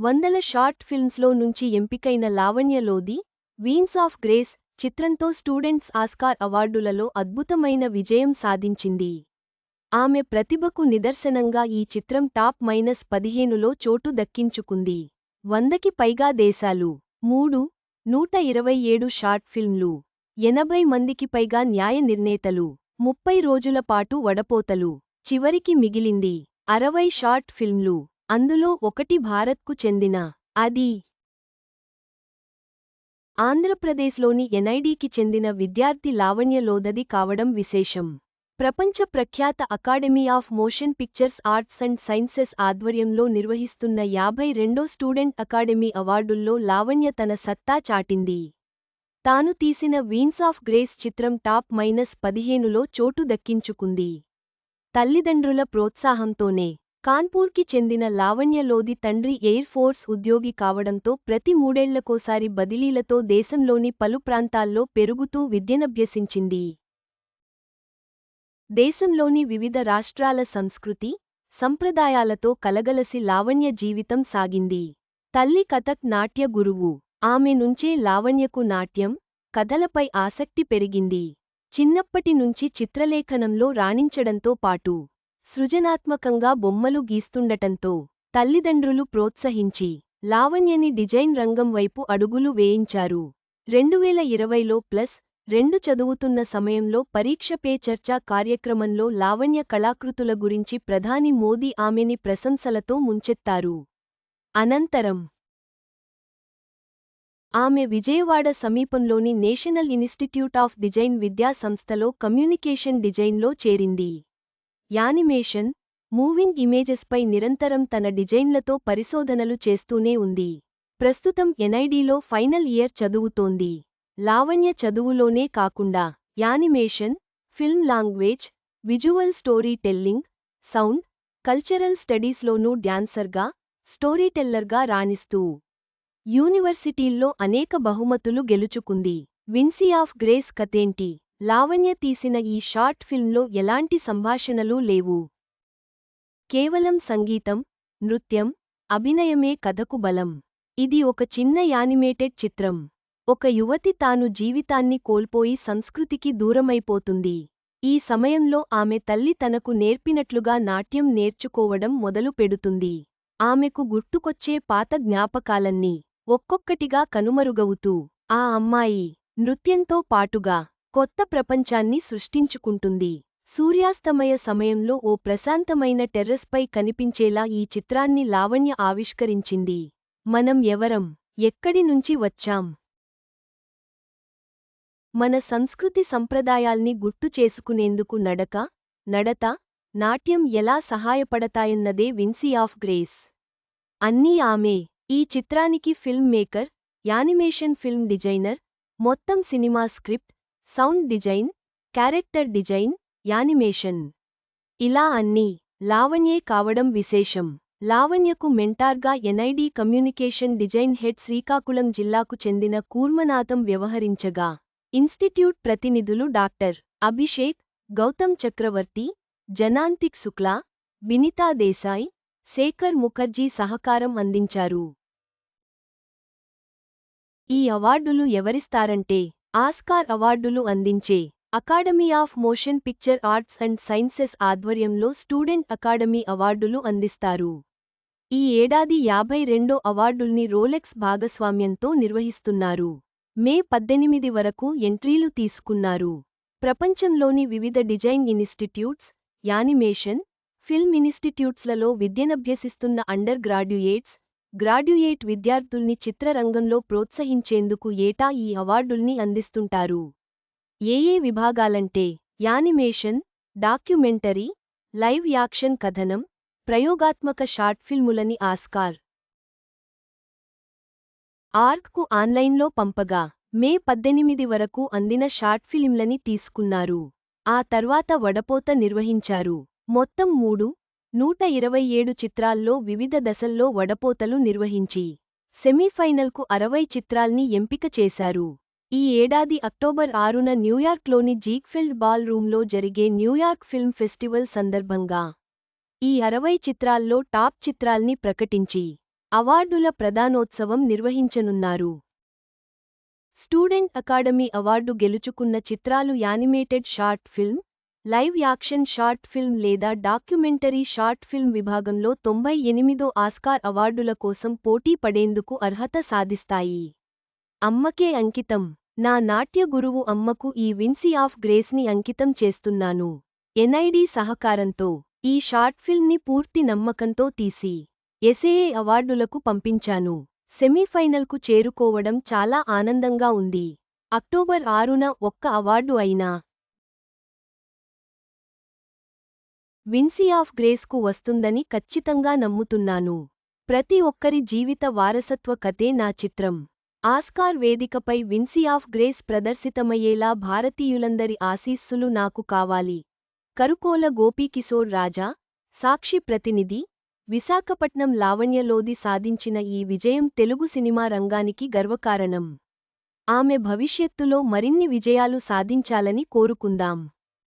వందల షార్ట్ ఫిల్మ్స్లో నుంచి ఎంపికైన లావణ్య లోది వీన్స్ ఆఫ్ గ్రేస్ చిత్రంతో స్టూడెంట్స్ ఆస్కార్ అవార్డులలో అద్భుతమైన విజయం సాధించింది. ఆమె ప్రతిభకు నిదర్శనంగా ఈ చిత్రం టాప్ మైనస్ పదిహేనులో చోటు దక్కించుకుంది. వందకి పైగా దేశాలు. మూడు నూట ఇరవై ఏడు షార్ట్ ఫిల్మ్లు. ఎనభై మందికి పైగా న్యాయ నిర్ణేతలు. ముప్పై రోజుల పాటు వడపోతలు. చివరికి మిగిలింది అరవై షార్ట్ ఫిల్మ్లు. అందులో ఒకటి భారత్కు చెందిన అది ఆంధ్రప్రదేశ్లోని ఎన్ఐడికి చెందిన విద్యార్థి లావణ్య లోదది కావడం విశేషం. ప్రపంచ ప్రఖ్యాత Academy of Motion Pictures Arts and Sciences ఆధ్వర్యంలో నిర్వహిస్తున్న యాభై రెండో స్టూడెంట్ అకాడమీ అవార్డుల్లో లావణ్య తన సత్తా చాటింది. తాను తీసిన వీన్స్ ఆఫ్ గ్రేస్ చిత్రం టాప్ మైనస్ పదిహేనులో చోటు దక్కించుకుంది. తల్లిదండ్రుల ప్రోత్సాహంతోనే కాన్పూర్కి చెందిన లావణ్యలోది తండ్రి ఎయిర్ ఫోర్స్ ఉద్యోగి కావడంతో ప్రతి మూడేళ్ళకోసారి బదిలీలతో దేశంలోని పలు ప్రాంతాల్లో పెరుగుతూ విద్యనభ్యసించింది. దేశంలోని వివిధ రాష్ట్రాల సంస్కృతి సంప్రదాయాలతో కలగలసి లావణ్య జీవితం సాగింది. తల్లి కథక్ నాట్య గురువు. ఆమె నుంచే లావణ్యకు నాట్యం కథలపై ఆసక్తి పెరిగింది. చిన్నప్పటి నుంచి చిత్రలేఖనంలో రాణించడంతో పాటు సృజనాత్మకంగా బొమ్మలు గీస్తుండటంతో తల్లిదండ్రులు ప్రోత్సహించి లావణ్యని డిజైన్ రంగం వైపు అడుగులు వేయించారు. రెండువేల ఇరవైలో ప్లస్ రెండు చదువుతున్న సమయంలో పరీక్ష పే చర్చా కార్యక్రమంలో లావణ్య కళాకృతుల గురించి ప్రధాని మోదీ ఆమెని ప్రశంసలతో ముంచెత్తారు. అనంతరం ఆమె విజయవాడ సమీపంలోని నేషనల్ ఇన్స్టిట్యూట్ ఆఫ్ డిజైన్ విద్యా సంస్థలో కమ్యూనికేషన్ డిజైన్లో చేరింది. యానిమేషన్ మూవింగ్ ఇమేజెస్పై నిరంతరం తన డిజైన్లతో పరిశోధనలు చేస్తూనే ఉంది. ప్రస్తుతం ఎన్ఐడిలో ఫైనల్ ఇయర్ చదువుతోంది. లావణ్య చదువులోనే కాకుండా animation film language visual storytelling sound cultural స్టడీస్లోనూ డ్యాన్సర్గా స్టోరీటెల్లర్గా రాణిస్తూ యూనివర్సిటీల్లో అనేక బహుమతులు గెలుచుకుంది. విన్సీ ఆఫ్ గ్రేస్ కథేంటి? లావణ్య తీసిన ఈ షార్ట్ ఫిల్మ్లో ఎలాంటి సంభాషణలూ లేవు. కేవలం సంగీతం నృత్యం అభినయమే కథకు బలం. ఇది ఒక చిన్న యానిమేటెడ్ చిత్రం. ఒక యువతి తాను జీవితాన్ని కోల్పోయి సంస్కృతికి దూరమైపోతుంది. ఈ సమయంలో ఆమె తల్లి తనకు నేర్పినట్లుగా నాట్యం నేర్చుకోవడం మొదలు పెడుతుంది. ఆమెకు గుర్తుకొచ్చే పాత జ్ఞాపకాలన్నీ ఒక్కొక్కటిగా కనుమరుగవుతూ ఆ అమ్మాయి నృత్యంతో పాటుగా కొత్త ప్రపంచాన్ని సృష్టించుకుంటుంది. సూర్యాస్తమయ సమయంలో ఓ ప్రశాంతమైన టెర్రస్పై కనిపించేలా ఈ చిత్రాన్ని లావణ్య ఆవిష్కరించింది. మనం ఎవరం? ఎక్కడి నుంచి వచ్చాం? మన సంస్కృతి సంప్రదాయాల్ని గుర్తు చేసుకునేందుకు నడక నడత నాట్యం ఎలా సహాయపడతాయన్నదే విన్సీ ఆఫ్ గ్రేస్. అన్నీ ఆమె. ఈ చిత్రానికి film maker animation film designer మొత్తం cinema script sound design character design animation. ఇలా అన్నీ. లావణ్యే కావడం విశేషం. లావణ్యకు మెంటార్గా NID communication design head Srikakulam జిల్లాకు చెందిన కూర్మనాథం వ్యవహరించగా. ఇన్స్టిట్యూట్ ప్రతినిధులు డాక్టర్ అభిషేక్ గౌతమ్ చక్రవర్తి జనాంతిక్ శుక్లా బినితా దేశాయ్ శేఖర్ ముఖర్జీ సహకారం అందించారు. ఈ అవార్డులు ఎవరిస్తారంటే ఆస్కార్ అవార్డులు అందించే academy of motion picture arts and sciences ఆధ్వర్యంలో స్టూడెంట్ అకాడమీ అవార్డులు అందిస్తారు. ఈ ఏడాది యాభై రెండో అవార్డుల్ని రోలెక్స్ భాగస్వామ్యంతో నిర్వహిస్తున్నారు. మే పద్దెనిమిది వరకు ఎంట్రీలు తీసుకున్నారు. ప్రపంచంలోని వివిధ డిజైన్ ఇన్స్టిట్యూట్స్ యానిమేషన్ ఫిల్మ్ ఇన్స్టిట్యూట్స్లలో విద్యనభ్యసిస్తున్న అండర్ గ్రాడ్యుయేట్స్ గ్రాడ్యుయేట్ విద్యార్థుల్ని చిత్రరంగంలో ప్రోత్సహించేందుకు ఏటా ఈ అవార్డుల్ని అందిస్తుంటారు. ఏయే విభాగాలంటే యానిమేషన్ డాక్యుమెంటరీ లైవ్ యాక్షన్ కథనం ప్రయోగాత్మక షార్ట్ ఫిల్ములని ఆస్కార్. ఆర్క్కు ఆన్లైన్లో పంపగా మే పద్దెనిమిది వరకు అందిన షార్ట్ ఫిలింలని తీసుకున్నారు. ఆ తర్వాత వడపోత నిర్వహించారు. మొత్తం మూడు నూట ఇరవై ఏడు చిత్రాల్లో వివిధ దశల్లో వడపోతలు నిర్వహించి సెమీఫైనల్కు అరవై చిత్రాల్ని ఎంపిక చేశారు. ఈ ఏడాది అక్టోబర్ ఆరున న్యూయార్క్లోని జీక్ఫిల్డ్ బాల్ రూంలో జరిగే న్యూయార్క్ ఫిల్మ్ ఫెస్టివల్ సందర్భంగా ఈ అరవై చిత్రాల్లో టాప్ చిత్రాల్ని ప్రకటించి అవార్డుల ప్రదానోత్సవం నిర్వహించనున్నారు. స్టూడెంట్ అకాడమీ అవార్డు గెలుచుకున్న చిత్రాలు animated short film live action short film లేదా డాక్యుమెంటరీ షార్ట్ ఫిల్మ్ విభాగంలో తొంభై ఎనిమిదో ఆస్కార్ అవార్డుల కోసం పోటీ పడేందుకు అర్హత సాధిస్తాయి. అమ్మకే అంకితం. నా నాట్య గురువు అమ్మకు ఈ విన్సీ ఆఫ్ గ్రేస్ని అంకితం చేస్తున్నాను. ఎన్ఐడి సహకారంతో ఈ షార్ట్ ఫిల్మ్ని పూర్తి నమ్మకంతో తీసి ఎస్ఏఏ అవార్డులకు పంపించాను. సెమీఫైనల్కు చేరుకోవడం చాలా ఆనందంగా ఉంది. అక్టోబర్ ఆరున ఒక్క అవార్డు అయినా విన్సీ ఆఫ్ గ్రేస్కు వస్తుందని ఖచ్చితంగా నమ్ముతున్నాను. ప్రతి ఒక్కరి జీవిత వారసత్వ కథే నా చిత్రం. ఆస్కార్ వేదికపై విన్సీ ఆఫ్ గ్రేస్ ప్రదర్శితమయ్యేలా భారతీయులందరి ఆశీస్సులు నాకు కావాలి. కరుకోల గోపీకిశోర్ రాజా సాక్షి ప్రతినిధి విశాఖపట్నం లావణ్యలోది సాధించిన ఈ విజయం తెలుగు సినిమా రంగానికి గర్వకారణం. ఆమె భవిష్యత్తులో మరిన్ని విజయాలు సాధించాలని కోరుకుందాం.